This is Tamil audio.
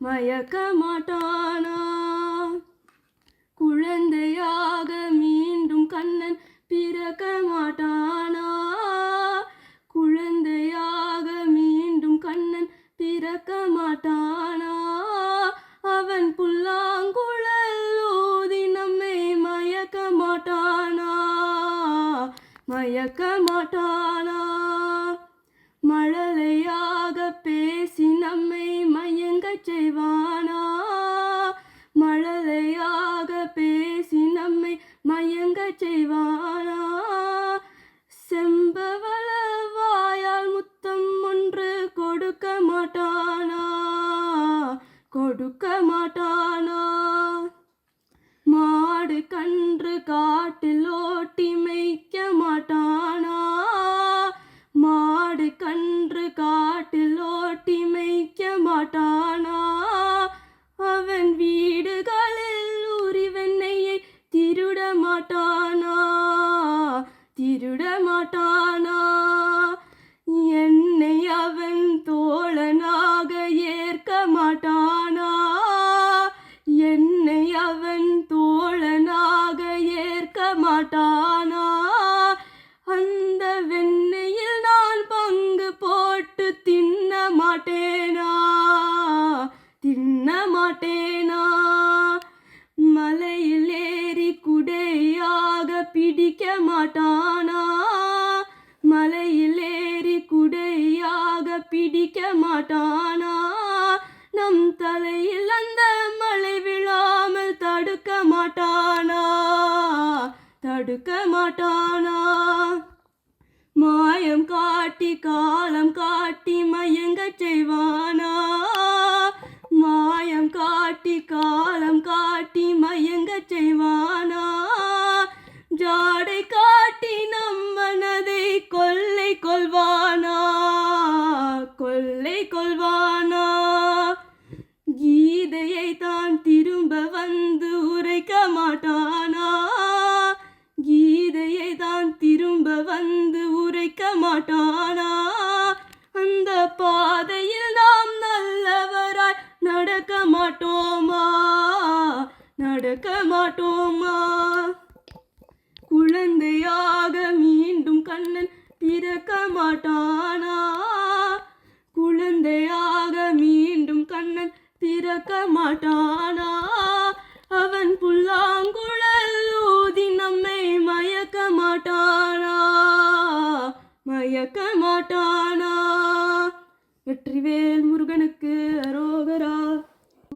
மயக்க மாட்டானா குழந்தையாக மீண்டும் கண்ணன் பிறக்க மாட்டானா குழந்தையாக மீண்டும் கண்ணன் பிறக்க மாட்டானா அவன் புல்லாங்குழல் ஊதி நம்மை மயக்க மாட்டானா மயக்க மாட்டான் மயங்கச் செய்வானா? மழலையாக பேசி நம்மை மயங்கச் செய்வானா? செம்பவள வாயால் முத்தம் ஒன்று கொடுக்க மாட்டானா? கொடுக்க மாட்டானா? மாட்டானா? என்னை அவன் தோழனாக ஏற்க மாட்டானா? என்னை அவன் தோழனாக ஏற்க மாட்டானா? அந்த வெண்ணையில் நான் பங்கு போட்டு தின்ன மாட்டேனா? தின்ன மாட்டேனா? மலையில் ஏறி குடையாக பிடிக்க மாட்டானா? மலையில் ஏறி குடையாக பிடிக்க மாட்டானா? நம் தலையில் அந்த மழை விழாமல் தடுக்க மாட்டானா? தடுக்க மாட்டானா? மாயம் காட்டி காலம் காட்டி மயங்கச் செய்வானா? வைக்க மாட்டானா? அந்த பாதையில் நாம் நல்லவராய் நடக்க மாட்டோமா? நடக்க மாட்டோமா? குழந்தையாக மீண்டும் கண்ணன் பிறக்க மாட்டானா? குழந்தையாக மீண்டும் கண்ணன் பிறக்க மாட்டானா? அவன் புல்லாங்குழல் மயக்க மாட்டானா? வெற்றிவேல் முருகனுக்கு அரோகரா.